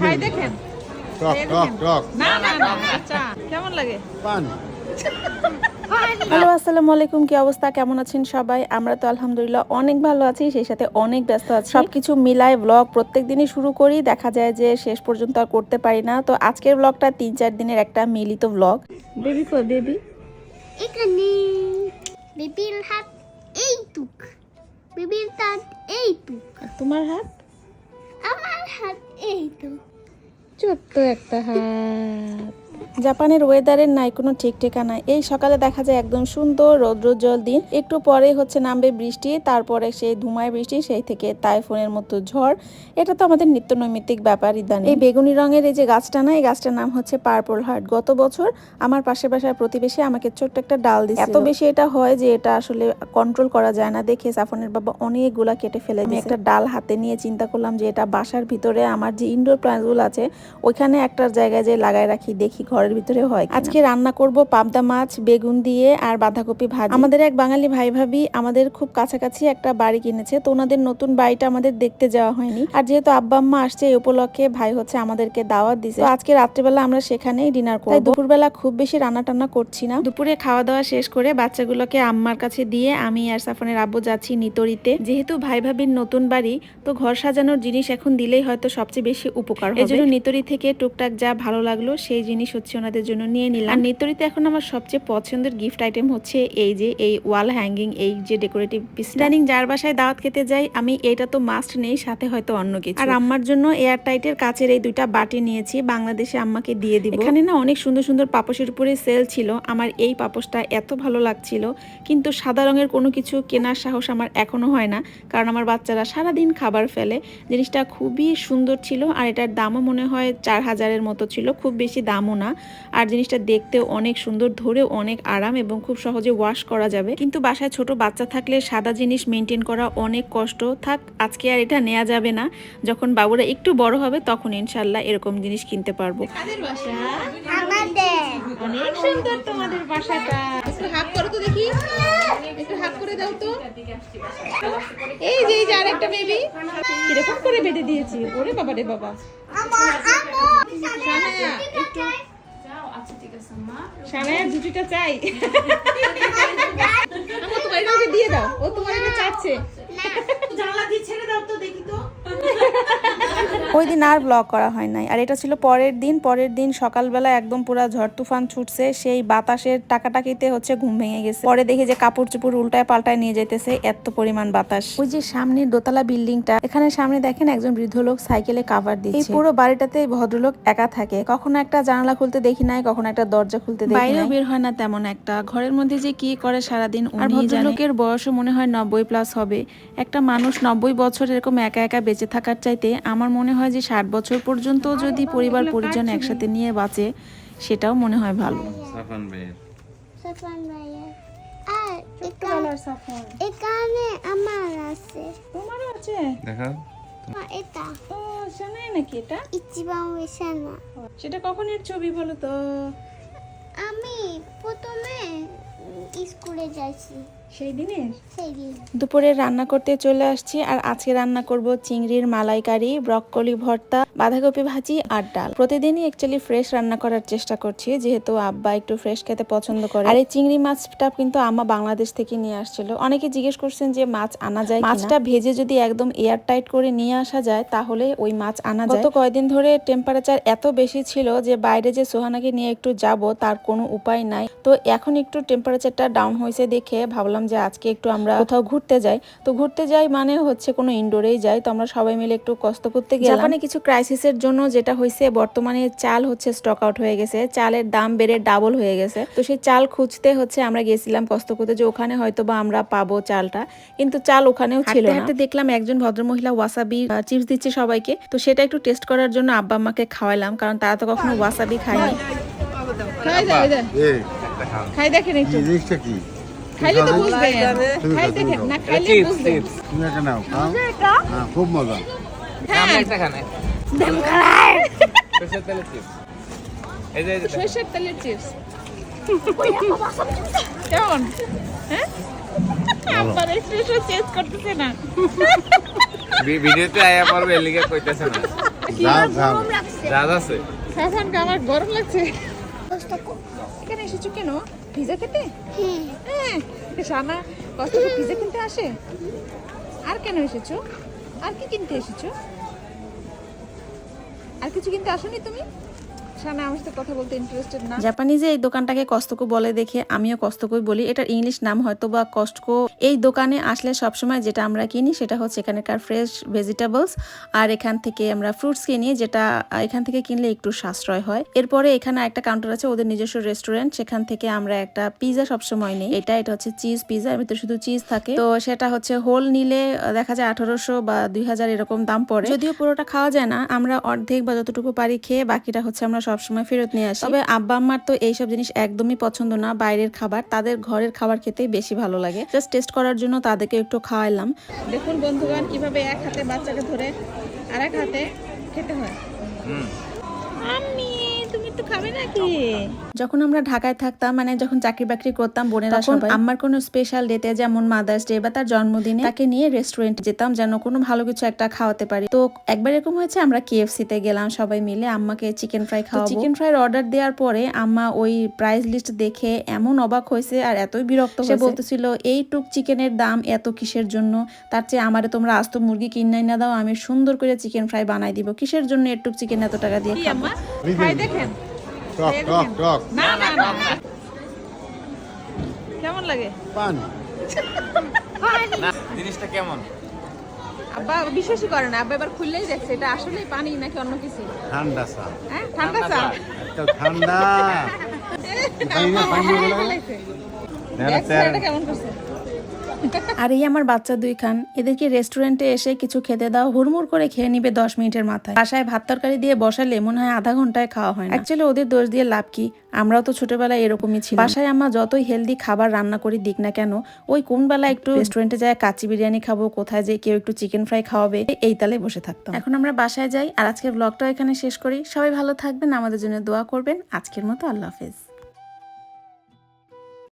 খাই দেখেন। টক টক টক না না না আচ্ছা কেমন লাগে? পান। হ্যালো আসসালামু আলাইকুম কি অবস্থা? কেমন আছেন সবাই? আমরা তো আলহামদুলিল্লাহ অনেক ভালো আছি সেই সাথে অনেক ব্যস্ত আছি। সবকিছু মিলায় ব্লগ প্রত্যেক দিনই শুরু করি দেখা যায় যে শেষ পর্যন্ত আর করতে পারি না। তো আজকের ব্লগটা তিন চার দিনের একটা মিলিত ব্লগ বেবি কই বেবি এখানে। বেবির হাত এইটুক। বেবির হাত এইটুক। তোমার হাত? আমার এই এইটুক ছোট্ট একটা হাত। জাপানের ওয়েদারের নাই কোনো ঠিক ঠিকানা। এই সকালে দেখা যায় একদম সুন্দর রৌদ্রোজ্জ্বল দিন। একটু পরে হচ্ছে নামবে বৃষ্টি তারপরে সেই ধুমায় বৃষ্টি সেই থেকে তাইফোনের মতো ঝড়। এটা তো আমাদের নিত্য নৈমিত্তিক ব্যাপার ইদানিং। এই বেগুনি রঙের এই যে গাছটা না এই গাছটার নাম হচ্ছে পার্পল হার্ট। গত বছর আমার পাশে বাসার প্রতিবেশী আমাকে ছোট্ট একটা ডাল দিয়েছে এত বেশি এটা হয় যে এটা আসলে কন্ট্রোল করা যায় না। দেখে সাফনের বাবা অনেকগুলা কেটে ফেলে একটা ডাল হাতে নিয়ে চিন্তা করলাম যে এটা বাসার ভিতরে আমার যে ইনডোর প্ল্যান্টসগুলো আছে ওইখানে একটা জায়গায় যে লাগায় রাখি দেখি ঘরের ভিতরে হয় আজকে রান্না করব পাবদা মাছ বেগুন দিয়ে আর বাঁধাকপি ভাজি। আমাদের এক বাঙালি ভাই ভাবি আমাদের খুব কাছাকাছি একটা বাড়ি কিনেছে তো ওনাদের নতুন বাড়িটা আমাদের দেখতে যাওয়া হয়নি। আর যেহেতু আব্বা আম্মা আসছে এই উপলক্ষে ভাই হচ্ছে আমাদেরকে দাওয়াত দিছে। তো আজকে রাত্রেবেলা আমরা সেখানেই ডিনার করব। দুপুরবেলা খুব বেশি রান্না টান্না করছি না। দুপুরে খাওয়া দাওয়া শেষ করে বাচ্চাগুলোকে আম্মার কাছে দিয়ে আমি আর সাফনের আব্বু যাচ্ছি নিতরিতে। যেহেতু ভাই ভাবির নতুন বাড়ি তো ঘর সাজানোর জিনিস এখন দিলেই হয়তো সবচেয়ে বেশি উপকার হবে। এজন্য নিতরি থেকে টুকটাক যা ভালো লাগল সেই জিনিস হচ্ছে ওনাদের জন্য নিয়ে নিলাম। আর নিতরিতে এখন আমার সবচেয়ে পছন্দের গিফট আইটেম হচ্ছে এই যে এই ওয়াল হ্যাঙ্গিং এই যে ডেকোরেটিভ পিস ইদানিং যার বাসায় দাওয়াত খেতে যাই আমি এটা তো মাস্ট নেই সাথে হয়তো অন্য কিছু। আর আমার জন্য এয়ার টাইটের কাচের এই দুইটা বাটি নিয়েছি বাংলাদেশে আম্মাকে দিয়ে দিব। এখানে না অনেক সুন্দর সুন্দর পাপোশের উপরে সেল ছিল আমার এই পাপোশটা এত ভালো লাগছিল কিন্তু সাদা রঙের কোনো কিছু কেনার সাহস আমার এখনও হয় না কারণ আমার বাচ্চারা সারাদিন খাবার ফেলে। জিনিসটা খুবই সুন্দর ছিল আর এটার দামও মনে হয় চার হাজারের মতো ছিল, খুব বেশি দামও না। আর জিনিসটা দেখতে অনেক সুন্দর, ধরেও অনেক আরাম এবং খুব সহজে ওয়াশ করা যাবে। কিন্তু বাসায় ছোট বাচ্চা থাকলে সাদা জিনিস মেনটেন করা অনেক কষ্ট। থাক, আজকে আর এটা নেওয়া যাবে না। যখন বাবুরা একটু বড় হবে, তখন ইনশাল্লাহ এরকম জিনিস কিনতে পারব। অনেক সুন্দর তোমাদের বাসাটা। একটু হাত করো তো দেখি। একটু হাত করে দাও তো। এই যে এই যে আরেকটা বেবি কীরকম করে বেঁধে দিয়েছি? ওরে বাবা রে বাবা। একটু সানায়া জুটিটা চাই। দিয়ে দাও। ও তোমার চাচ্ছে। জানলা দিয়ে ছেড়ে দাও তো, দেখি তো। ওই দিন আর ব্লগ করা হয় নাই। আর এটা ছিল পরের দিন পরের দিন সকালবেলা একদম পুরো ঝড় তুফান ছুটছে সেই বাতাসের টাকাটাকিতে হচ্ছে ঘুম ভেঙে গেছে। পরে দেখি যে কাপড় চুপড় উল্টায় পাল্টায় নিয়ে যেতেছে এত পরিমাণ বাতাস। ওই যে সামনের দোতলা বিল্ডিংটা এখানে সামনে দেখেন একজন বৃদ্ধ লোক সাইকেলে কাভার দিচ্ছে। এই পুরো বাড়িটাতে ভদ্রলোক একা থাকে। কখনো একটা জানালা খুলতে দেখি নাই কখনো একটা দরজা খুলতে দেখি বাইরেও বের হয় না তেমন একটা। ঘরের মধ্যে যে কি করে সারাদিন আর ভদ্রলোকের বয়সও মনে হয় নব্বই প্লাস হবে। একটা মানুষ নব্বই বছর এরকম একা একা বেঁচে থাকার চাইতে আমার মনে হয় যে ষাট বছর পর্যন্ত যদি পরিবার পরিজন একসাথে নিয়ে বাঁচে সেটাও মনে হয় ভালো। সাফান ভাইয়ের। সাফান এখানে আমার আছে। তোমারও আছে? দেখা এটা। ও নাকি এটা? ইচিবাং বিছানা সেটা কখনের ছবি বলো তো? আমি প্রথমে স্কুলে যাইছি। সেই দিনের? দুপুরে রান্না করতে চলে আসছি আর আজকে রান্না করব চিংড়ির মালাইকারি ব্রককলি ভর্তা বাঁধাকপি ভাজি আর ডাল। প্রতিদিনই অ্যাকচুয়ালি ফ্রেশ রান্না করার চেষ্টা করছি যেহেতু আব্বা একটু ফ্রেশ খেতে পছন্দ করে। আর এই চিংড়ি মাছটা কিন্তু আমা বাংলাদেশ থেকে নিয়ে আসছিল। অনেকে জিজ্ঞেস করছেন যে মাছ আনা যায় মাছটা ভেজে যদি একদম এয়ার টাইট করে নিয়ে আসা যায় তাহলে ওই মাছ আনা যায়। গত কয়দিন ধরে টেম্পারেচার এত বেশি ছিল যে বাইরে যে সোহানাকে নিয়ে একটু যাব তার কোনো উপায় নাই। তো এখন একটু টেম্পারেচারটা ডাউন হয়েছে দেখে ভাবলাম যে আজকে একটু আমরা কোথাও ঘুরতে যাই। তো ঘুরতে যাই মানে হচ্ছে কোনো ইনডোরেই যাই। তো আমরা সবাই মিলে একটু কষ্ট করতে গেলাম। জাপানে কিছু ক্রাইসিসের জন্য যেটা হয়েছে বর্তমানে চাল হচ্ছে স্টক আউট হয়ে গেছে। চালের দাম বেড়ে ডাবল হয়ে গেছে। তো সেই চাল খুঁজতে হচ্ছে আমরা গেছিলাম কষ্ট করতে যে ওখানে হয়তো বা আমরা পাবো চালটা। কিন্তু চাল ওখানেও ছিল না। দেখলাম একজন ভদ্রমহিলা ওয়াসাবি চিপস দিচ্ছে সবাইকে। তো সেটা একটু টেস্ট করার জন্য আব্বা আম্মাকে খাওয়ালাম কারণ তারা তো কখনো ওয়াসাবি খায়নি। খাই দেখেন একটু। জিনিসটা কি? খাইলে তো বুঝবেন। খাই দেখেন না খাইলে বুঝবেন। তুমি একটা নাও খাও। হ্যাঁ খুব মজা। হ্যাঁ। একটা খানে সরষের তেলের চিপস এই যে সরষের তেলের চিপস কেমন? হ্যাঁ? আব্বার এক্সপ্রেশন চেঞ্জ করতেছে না। ভিডিওতে আয়া পড়বে কইতেছে না। আছে। আমার গরম লাগছে। কষ্টকর এখানে এসেছ কেন? পিজা খেতে? হ্যাঁ সানা কষ্ট পিজা কিনতে আসে? আর কেন এসেছ? আর কি কিনতে এসেছ? আর কিছু কিনতে আসোনি তুমি? আমার সাথে কথা বলতে ইন্টারেস্টেড না। জাপানিজে এই দোকানটাকে কস্তকো বলে দেখে, আমিও কস্তকোই বলি। এটার ইংলিশ নাম হয়তো বা কস্টকো এই দোকানে আসলে সবসময় যেটা আমরা কিনি সেটা হচ্ছে এখানকার ফ্রেশ ভেজিটেবলস আর এখান থেকে আমরা ফ্রুটস কিনি, যেটা এখান থেকে কিনলে একটু সাশ্রয় হয়। এরপরে এখানে একটা কাউন্টার আছে, ওদের নিজস্ব রেস্টুরেন্ট সেখান থেকে আমরা একটা পিজা সবসময় নিই। এটা এটা হচ্ছে চিজ পিজা এর ভিতরে শুধু চিজ থাকে। তো সেটা হচ্ছে হোল নিলে দেখা যায় আঠারোশো বা দুই হাজার এরকম দাম পড়ে। যদিও পুরোটা খাওয়া যায় না, আমরা অর্ধেক বা যতটুকু পারি খেয়ে বাকিটা হচ্ছে আমরা সবসময় ফেরত নিয়ে আসি। তবে আব্বা আম্মার তো এইসব জিনিস একদমই পছন্দ না। বাইরের খাবার তাদের ঘরের খাবার খেতেই বেশি ভালো লাগে। জাস্ট টেস্ট করার জন্য তাদেরকে একটু খাওয়াইলাম। দেখুন বন্ধুগণ কীভাবে এক হাতে বাচ্চাকে ধরে আর এক হাতে খেতে হয়। হুম আম্মি তুমি একটু খাবে নাকি? যখন আমরা ঢাকায় থাকতাম মানে যখন চাকরি বাকরি করতাম বোনেরা সবাই আমার কোনো স্পেশাল ডেতে যেমন মাদার্স ডে বা তার জন্মদিনে তাকে নিয়ে রেস্টুরেন্ট যেতাম যেন কোনো ভালো কিছু একটা খাওয়াতে পারি। তো একবার এরকম হয়েছে আমরা কেএফসি তে গেলাম সবাই মিলে আম্মাকে চিকেন ফ্রাই খাওয়া চিকেন ফ্রাইয়ের অর্ডার দেওয়ার পরে আম্মা ওই প্রাইস লিস্ট দেখে এমন অবাক হয়েছে আর এতই বিরক্ত সে বলতেছিল এইটুক চিকেনের দাম এত কিসের জন্য? তার চেয়ে আমারে তোমরা আস্ত মুরগি কিনাই না দাও আমি সুন্দর করে চিকেন ফ্রাই বানাই দিব। কিসের জন্য এটুক চিকেন এত টাকা দিয়ে খাব? খাই দেখেন। না না না। কেমন লাগে? পানি। জিনিসটা কেমন? আব্বা বিশ্বাসই করে না। আব্বা এবার খুললেই দেখছে এটা আসলেই পানি নাকি অন্য কিছু? ঠান্ডা চা। হ্যাঁ ঠান্ডা চা। ঠান্ডা পানি না, দেখ তেল। এটা কেমন করছে? আর এই আমার বাচ্চা দুই খান এদেরকে রেস্টুরেন্টে এসে কিছু খেতে দাও, হুড়মুড় করে খেয়ে নিবে দশ মিনিটের মাথায়। বাসায় ভাত তরকারি দিয়ে বসালে মনে হয় আধা ঘন্টায় খাওয়া হয় অ্যাকচুয়ালি ওদের দোষ দিয়ে লাভ কি? আমরাও তো ছোটবেলায় এরকমই ছিল বাসায় আমরা যতই হেলদি খাবার রান্না করি, দিক না কেন, ওই কোন বেলা একটু রেস্টুরেন্টে যায়, কাচ্চি বিরিয়ানি খাব, কোথায় যে কেউ একটু চিকেন ফ্রাই খাওয়াবে, এই তালে বসে থাকতাম। এখন আমরা বাসায় যাই, আর আজকের ব্লগটা এখানে শেষ করি। সবাই ভালো থাকবেন, আমাদের জন্য দোয়া করবেন। আজকের মতো আল্লাহ হাফেজ।